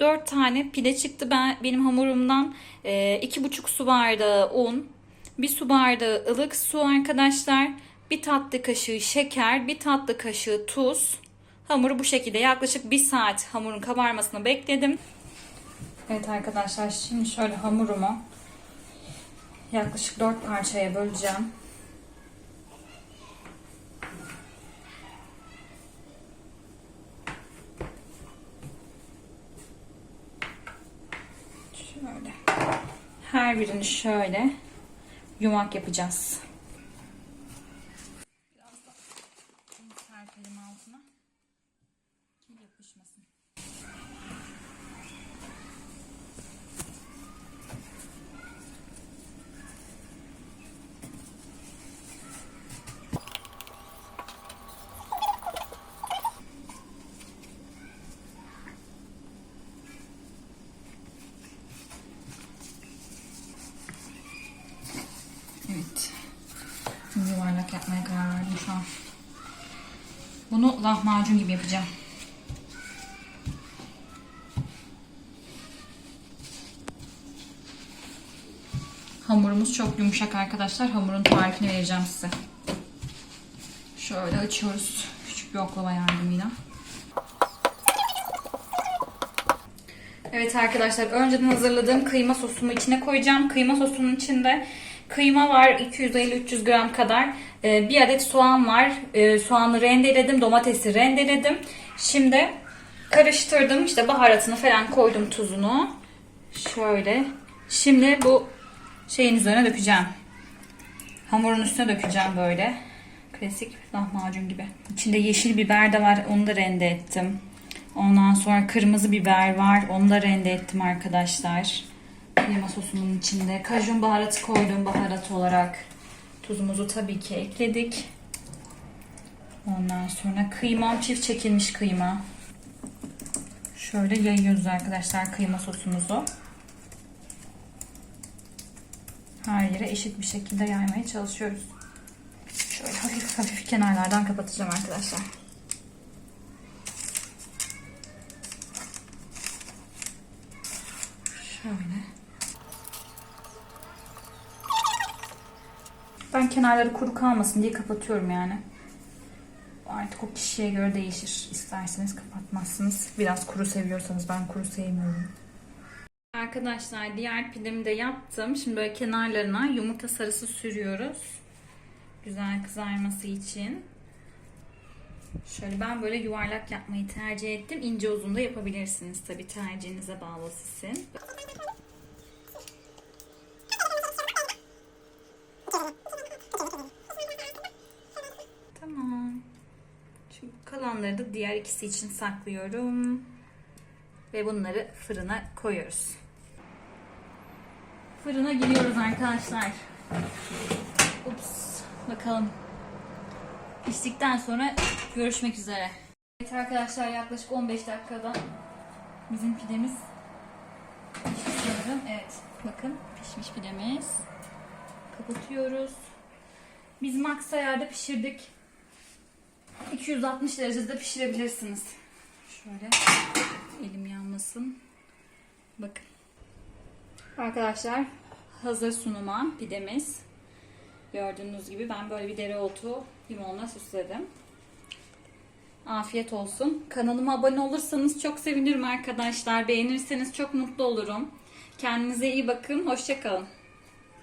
4 tane pide çıktı ben benim hamurumdan. Ee, 2,5 su bardağı un, 1 su bardağı ılık su arkadaşlar. 1 tatlı kaşığı şeker, 1 tatlı kaşığı tuz. Hamuru bu şekilde yaklaşık 1 saat hamurun kabarmasını bekledim. Evet arkadaşlar şimdi şöyle hamurumu yaklaşık 4 parçaya böleceğim. Şöyle. Her birini şöyle yumak yapacağız. Biraz da serpelim altına. Ki yapışmasın. Bunu lahmacun gibi yapacağım. Hamurumuz çok yumuşak arkadaşlar. Hamurun tarifini vereceğim size. Şöyle açıyoruz. Küçük bir oklava yardımıyla. Evet arkadaşlar önceden hazırladığım kıyma sosumu içine koyacağım. Kıyma sosunun içinde kıyma var 250-300 gram kadar. Ee, bir adet soğan var. Ee, soğanı rendeledim. Domatesi rendeledim. Şimdi karıştırdım. İşte baharatını falan koydum tuzunu. Şöyle. Şimdi bu şeyin üzerine dökeceğim. Hamurun üstüne dökeceğim böyle. Klasik lahmacun gibi. İçinde yeşil biber de var. Onu da rende ettim. Ondan sonra kırmızı biber var. Onu da rende ettim arkadaşlar. Kıyma sosunun içinde. Kajun baharatı koydum baharat olarak. Tuzumuzu tabii ki ekledik. Ondan sonra kıymam çift çekilmiş kıyma. Şöyle yayıyoruz arkadaşlar kıyma sosumuzu. Her yere eşit bir şekilde yaymaya çalışıyoruz. Şöyle hafif hafif kenarlardan kapatacağım arkadaşlar. Şöyle. Ben kenarları kuru kalmasın diye kapatıyorum yani. Artık o kişiye göre değişir. İsterseniz kapatmazsınız. Biraz kuru seviyorsanız ben kuru sevmiyorum. Arkadaşlar diğer pidemi de yaptım. Şimdi böyle kenarlarına yumurta sarısı sürüyoruz. Güzel kızarması için. Şöyle ben böyle yuvarlak yapmayı tercih ettim. İnce uzun da yapabilirsiniz tabii tercihinize bağlı sizin. Tamam. Şimdi kalanları da diğer ikisi için saklıyorum. Ve bunları fırına koyuyoruz. Fırına giriyoruz arkadaşlar. Ups. Bakalım. Piştikten sonra görüşmek üzere. Evet arkadaşlar yaklaşık 15 dakikada bizim pidemiz pişmiş sanırım. Evet bakın pişmiş pidemiz. Kapatıyoruz. Biz max ayarda pişirdik. 260 derecede pişirebilirsiniz. Şöyle elim yanmasın. Bakın. Arkadaşlar hazır sunuma pidemiz. Gördüğünüz gibi ben böyle bir dereotu limonla süsledim. Afiyet olsun. Kanalıma abone olursanız çok sevinirim arkadaşlar. Beğenirseniz çok mutlu olurum. Kendinize iyi bakın. Hoşçakalın.